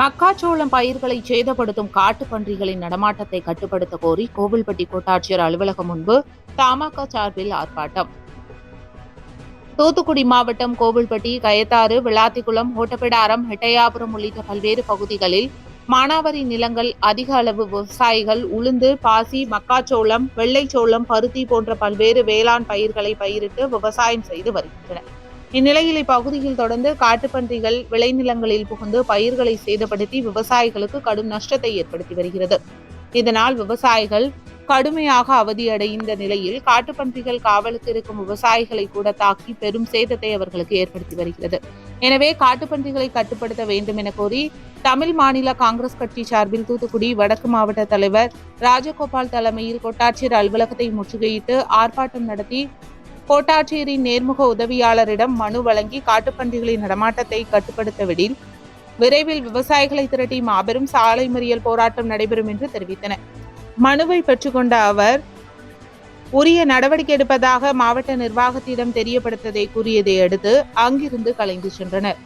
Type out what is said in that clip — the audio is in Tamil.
மக்காச்சோளம் பயிர்களை சேதப்படுத்தும் காட்டுப்பன்றிகளின் நடமாட்டத்தை கட்டுப்படுத்த கோரி கோவில்பட்டி கோட்டாட்சியர் அலுவலகம் முன்பு தமாக சார்பில் ஆர்ப்பாட்டம். தூத்துக்குடி மாவட்டம் கோவில்பட்டி கயத்தாறு விளாத்திக்குளம் ஓட்டப்பிடாரம் ஹெட்டையாபுரம் உள்ளிட்ட பல்வேறு பகுதிகளில் மானாவாரி நிலங்கள் அதிக அளவு விவசாயிகள் உளுந்து பாசி மக்காச்சோளம் வெள்ளைச்சோளம் பருத்தி போன்ற பல்வேறு வேளாண் பயிர்களை பயிரிட்டு விவசாயம் செய்து வருகின்றனர். இந்நிலையில் இப்பகுதியில் தொடர்ந்து காட்டுப்பன்றிகள் விளைநிலங்களில் புகுந்து பயிர்களை சேதப்படுத்தி விவசாயிகளுக்கு கடும் நஷ்டத்தை ஏற்படுத்தி வருகிறது. இதனால் விவசாயிகள் கடுமையாக அவதியடைந்த நிலையில் காட்டுப்பன்றிகள் காவலுக்கு இருக்கும் விவசாயிகளை கூட தாக்கி பெரும் சேதத்தை அவர்களுக்கு ஏற்படுத்தி வருகிறது. எனவே காட்டுப்பன்றிகளை கட்டுப்படுத்த வேண்டும் என கோரி தமிழ் மாநில காங்கிரஸ் கட்சி சார்பில் தூத்துக்குடி வடக்கு மாவட்ட தலைவர் ராஜகோபால் தலைமையில் கொட்டாட்சியர் அலுவலகத்தை முற்றுகையிட்டு ஆர்ப்பாட்டம் நடத்தி கோட்டாட்சியரின் நேர்முக உதவியாளரிடம் மனு வழங்கி காட்டுப்பன்றிகளின் நடமாட்டத்தை கட்டுப்படுத்தவிடில் விரைவில் விவசாயிகளை திரட்டி மாபெரும் சாலை மறியல் போராட்டம் நடைபெறும் என்று தெரிவித்தனர். மனுவை பெற்றுக்கொண்ட அவர் உரிய நடவடிக்கை எடுப்பதாக மாவட்ட நிர்வாகத்திடம் தெரியப்படுத்ததை கூறியதை அடுத்து அங்கிருந்து கலைந்து சென்றனர்.